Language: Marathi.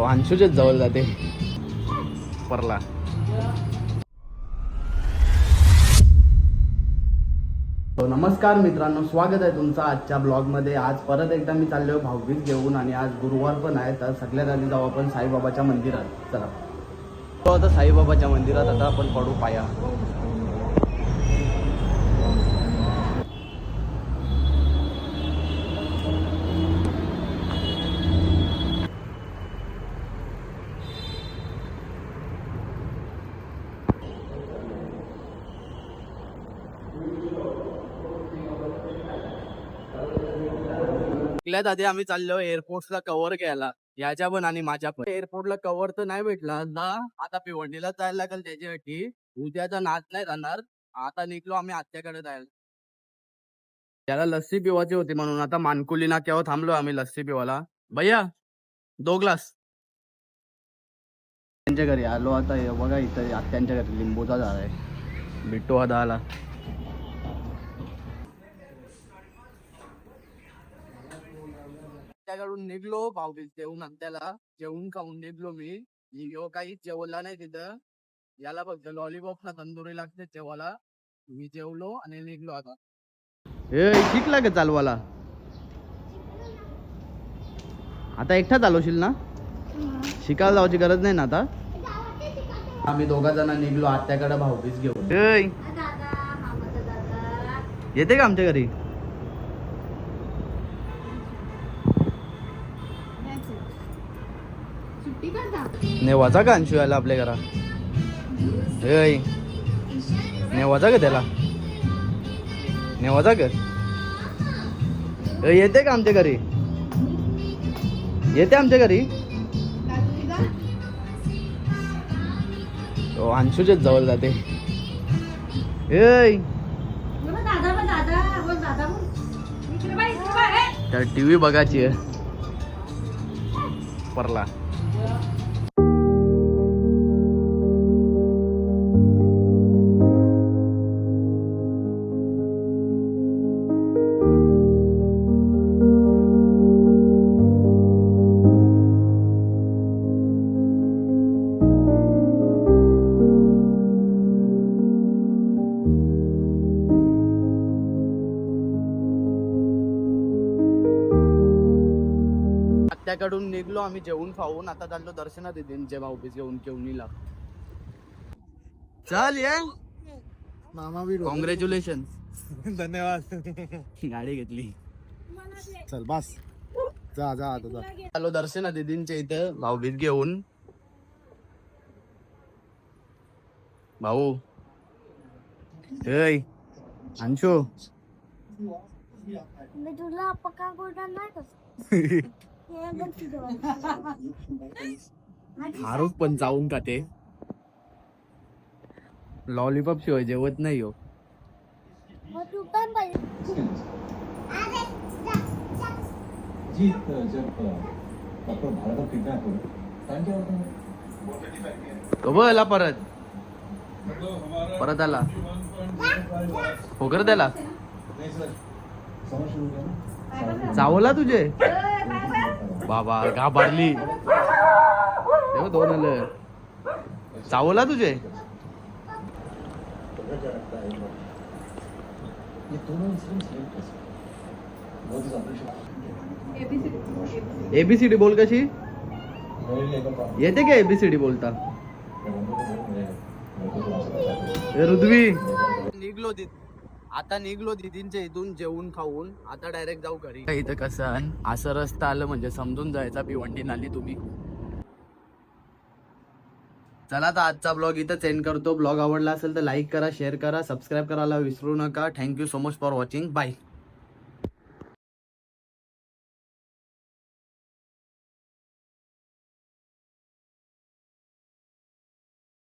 तो अंशूच्याच जवळ जाते. परला. तो नमस्कार मित्रांनो स्वागत आहे तुमचं आजच्या ब्लॉगमध्ये. आज परत एकदा मी चाललो भाऊबीज घेऊन आणि आज गुरुवार पण आहे तर सगळ्यात आधी जाऊ आपण साईबाबाच्या मंदिरात. चला. तो आता साईबाबाच्या मंदिरात आता आपण पडू पाया. सगळ्यात आधी आम्ही चाललो एअरपोर्टला कव्हर घ्यायला. याच्या पण आणि माझ्या पण. एअरपोर्टला कव्हर तर नाही भेटला. ना आता भिवंडीला जायला लागेल त्याच्यासाठी. उद्याचा नाच नाही जाणार आता निघलो आम्ही आत्याकडे जायला. त्याला लस्सी पिवायची होती म्हणून. आता मानकुली केव्हा थांबलो आम्ही लस्सी पिवायला. भैया दो ग्लास. त्यांच्या घरी आलो आता. हे बघा इथं आत्यांच्या घरी लिंबूचा झाड आहे. बिट्टू हा दहाला. त्याकडून निघलो भाऊबीज जेवून त्याला जेवून खाऊन निघलो मी. यो काही जेवला नाही तिथं. याला फक्त लॉलीपॉप ना तंदुरी लागते जेवायला मी जेवलो आणि निघलो आता. ए शिकला का चालवाला? आता एकटा चालवशील ना? शिकायला जायची गरज नाही ना आता? आम्ही दोघा जण निघलो आत्याकडे भाऊबीज घेऊन. येते का आमच्या घरी? नेवाचा का अंशू यायला आपल्या घरा ए नेवाचा का त्याला? नेवाचा का? येते का आमच्या घरी? येते आमच्या घरी? तो अंशूच्याच जवळ जाते. ए ए. त्या टीव्ही बघायची आहे. परला आत्याकडून निघलो आम्ही जेवून खाऊन आता चाललो दर्शनात येते जे भाऊबीज घेऊन केवणीला. चल ये. मामा बी कॉंग्रॅच्युलेशन धन्यवाद. गाडी घेतली. चल बस. जा जा आता जा. आलो दर्शना दिदींच्या इथं भाऊबीज घेऊन. भाऊ. ऐ अंशू. मी तुला पक्का गोल्डन नाही फारुख पण जाऊन खाते लॉलीपॉप शिवाय जेवत नाही हो. तू हो तो बघ आला परत. परत आला. होकर त्याला. चावला तुझे. बाबा घाबरली तेव्हा दोन आलं चावला तुझे? एबीसीडी बोल कशी? येते का एबीसीडी बोलता? रुद्वी निघलो आता निघलो दिदींच्या इथून जेवून खाऊन. आता डायरेक्ट जाऊ घरी. इथं कसं असं रस्ता आलं म्हणजे समजून जायचा भिवंडी नाली तुम्ही. चला आता आजचा ब्लॉग इथं सेंड करतो. ब्लॉग आवडला असेल तर लाईक करा शेअर करा सबस्क्राईब करायला विसरू नका. Thank you so much for watching bye